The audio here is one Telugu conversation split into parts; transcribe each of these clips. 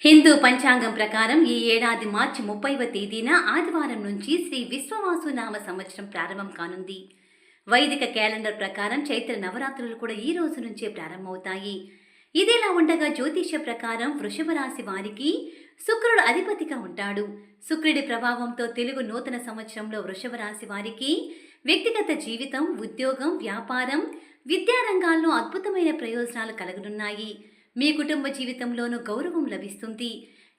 హిందూ పంచాంగం ప్రకారం ఈ ఏడాది మార్చి ముప్పైవ తేదీన ఆదివారం నుంచి శ్రీ విశ్వవాసు నామ సంవత్సరం ప్రారంభం కానుంది. వైదిక క్యాలెండర్ ప్రకారం చైత్ర నవరాత్రులు కూడా ఈ రోజు నుంచే ప్రారంభమవుతాయి. ఇదిలా ఉండగా జ్యోతిష్య ప్రకారం వృషభ రాశి వారికి శుక్రుడు అధిపతిగా ఉంటాడు. శుక్రుడి ప్రభావంతో తెలుగు నూతన సంవత్సరంలో వృషభ రాశి వారికి వ్యక్తిగత జీవితం ఉద్యోగం వ్యాపారం విద్యారంగాల్లో అద్భుతమైన ప్రయోజనాలు కలగనున్నాయి. మీ కుటుంబ జీవితంలోనూ గౌరవం లభిస్తుంది.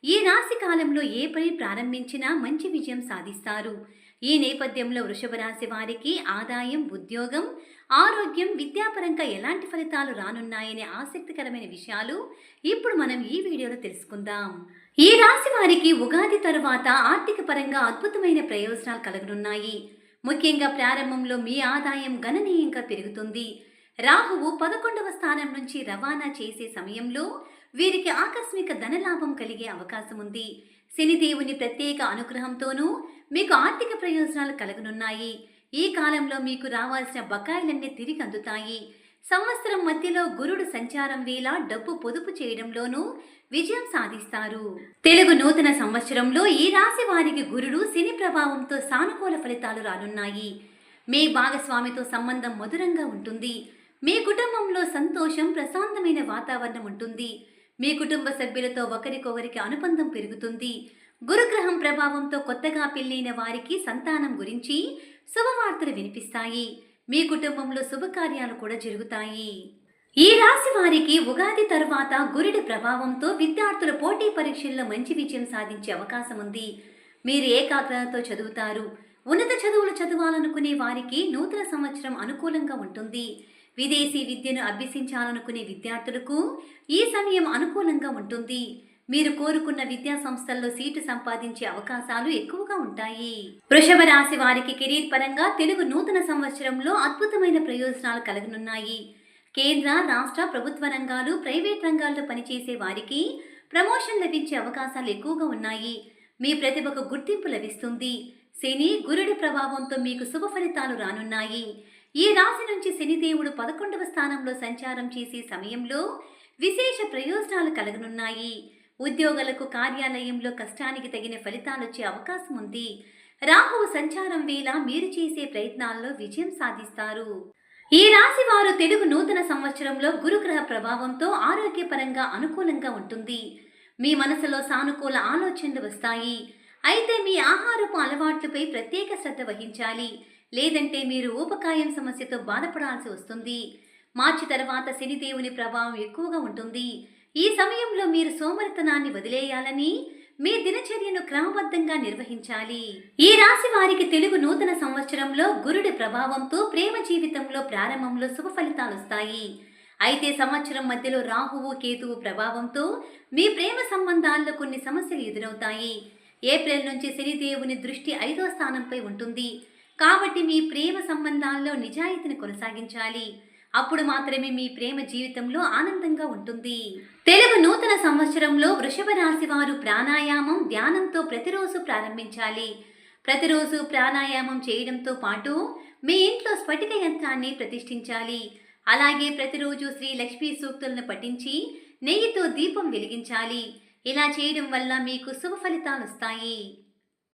ఈ రాశి కాలంలో ఏ పని ప్రారంభించినా మంచి విజయం సాధిస్తారు. ఈ నేపథ్యంలో వృషభ రాశి వారికి ఆదాయం ఉద్యోగం ఆరోగ్యం విద్యాపరంగా ఎలాంటి ఫలితాలు రానున్నాయనే ఆసక్తికరమైన విషయాలు ఇప్పుడు మనం ఈ వీడియోలో తెలుసుకుందాం. ఈ రాశి వారికి ఉగాది తరువాత ఆర్థిక పరంగా అద్భుతమైన ప్రయోజనాలు కలగనున్నాయి. ముఖ్యంగా ప్రారంభంలో మీ ఆదాయం గణనీయంగా పెరుగుతుంది. రాహువు పదకొండవ స్థానం నుంచి రవాణా చేసే సమయంలో వీరికి ఆకస్మిక ధనలాభం కలిగే అవకాశం ఉంది. శనిదేవుని ప్రత్యేక అనుగ్రహంతోనూ మీకు ఆర్థిక ప్రయోజనాలు కలగనున్నాయి. ఈ కాలంలో మీకు రావాల్సిన బకాయిలన్నీ తిరిగి అందుతాయి. సంవత్సరం మధ్యలో గురుడు సంచారం వేళ డబ్బు పొదుపు చేయడంలోనూ విజయం సాధిస్తారు. తెలుగు నూతన సంవత్సరంలో ఈ రాశి వారికి గురుడు శని ప్రభావంతో సానుకూల ఫలితాలు రానున్నాయి. మీ భాగస్వామితో సంబంధం మధురంగా ఉంటుంది. మీ కుటుంబంలో సంతోషం ప్రశాంతమైన వాతావరణం ఉంటుంది. మీ కుటుంబ సభ్యులతో ఒకరికొకరికి అనుబంధం పెరుగుతుంది. గురుగ్రహం ప్రభావంతో కొత్తగా పెళ్ళైన వారికి సంతానం గురించి శుభవార్తలు వినిపిస్తాయి. మీ కుటుంబంలో శుభకార్యాలు కూడా జరుగుతాయి. ఈ రాశి వారికి ఉగాది తరువాత గురుడి ప్రభావంతో విద్యార్థుల పోటీ పరీక్షల్లో మంచి విజయం సాధించే అవకాశం ఉంది. మీరు ఏకాగ్రతతో చదువుతారు. ఉన్నత చదువులు చదవాలనుకునే వారికి నూతన సంవత్సరం అనుకూలంగా ఉంటుంది. విదేశీ విద్యను అభ్యసించాలనుకునే విద్యార్థులకు ఈ సమయం అనుకూలంగా ఉంటుంది. మీరు కోరుకున్న విద్యా సంస్థల్లో సీటు సంపాదించే అవకాశాలు ఎక్కువగా ఉంటాయి. వృషభ రాశి వారికి కెరీర్ పరంగా తెలుగు నూతన సంవత్సరంలో అద్భుతమైన ప్రయోజనాలు కలగనున్నాయి. కేంద్ర రాష్ట్ర ప్రభుత్వ రంగాలు ప్రైవేట్ రంగాల్లో పనిచేసే వారికి ప్రమోషన్ లభించే అవకాశాలు ఎక్కువగా ఉన్నాయి. మీ ప్రతిభకు గుర్తింపు లభిస్తుంది. శని గురుడి ప్రభావంతో మీకు శుభ ఫలితాలు రానున్నాయి. ఈ రాశి నుంచి శనిదేవుడు పదకొండవ స్థానంలో సంచారం చేసే సమయంలో విశేష ప్రయోజనాలు కలగనున్నాయి. ఉద్యోగులకు కార్యాలయంలో కష్టానికి తగిన ఫలితాలు వచ్చే అవకాశం ఉంది. రాహువు సంచారం వేళ మీరు చేసే ప్రయత్నాల్లో విజయం సాధిస్తారు. ఈ రాశి వారు తెలుగు నూతన సంవత్సరంలో గురుగ్రహ ప్రభావంతో ఆరోగ్యపరంగా అనుకూలంగా ఉంటుంది. మీ మనసులో సానుకూల ఆలోచనలు వస్తాయి. అయితే మీ ఆహారపు అలవాట్లపై ప్రత్యేక శ్రద్ధ వహించాలి. లేదంటే మీరు ఊపకాయం సమస్యతో బాధపడాల్సి వస్తుంది. మార్చి తర్వాత శనిదేవుని ప్రభావం ఎక్కువగా ఉంటుంది. ఈ సమయంలో మీరు సోమరితనాన్ని వదిలేయాలని మీ దినచర్యను క్రమబద్ధంగా నిర్వహించాలి. ఈ రాశి వారికి తెలుగు నూతన సంవత్సరంలో గురుడి ప్రభావంతో ప్రేమ జీవితంలో ప్రారంభంలో శుభ ఫలితాలు వస్తాయి. అయితే సంవత్సరం మధ్యలో రాహువు కేతువు ప్రభావంతో మీ ప్రేమ సంబంధాల్లో కొన్ని సమస్యలు ఎదురవుతాయి. ఏప్రిల్ నుంచి శనిదేవుని దృష్టి ఐదో స్థానంపై ఉంటుంది. కాబట్టి మీ ప్రేమ సంబంధాల్లో నిజాయితీని కొనసాగించాలి. అప్పుడు మాత్రమే మీ ప్రేమ జీవితంలో ఆనందంగా ఉంటుంది. తెలుగు నూతన సంవత్సరంలో వృషభ రాశి వారు ప్రాణాయామం ధ్యానంతో ప్రతిరోజు ప్రారంభించాలి. ప్రతిరోజు ప్రాణాయామం చేయడంతో పాటు మీ ఇంట్లో స్ఫటిక యంత్రాన్ని ప్రతిష్ఠించాలి. అలాగే ప్రతిరోజు శ్రీ లక్ష్మీ సూక్తులను పఠించి నెయ్యితో దీపం వెలిగించాలి. ఇలా చేయడం వల్ల మీకు శుభ ఫలితాలు వస్తాయి.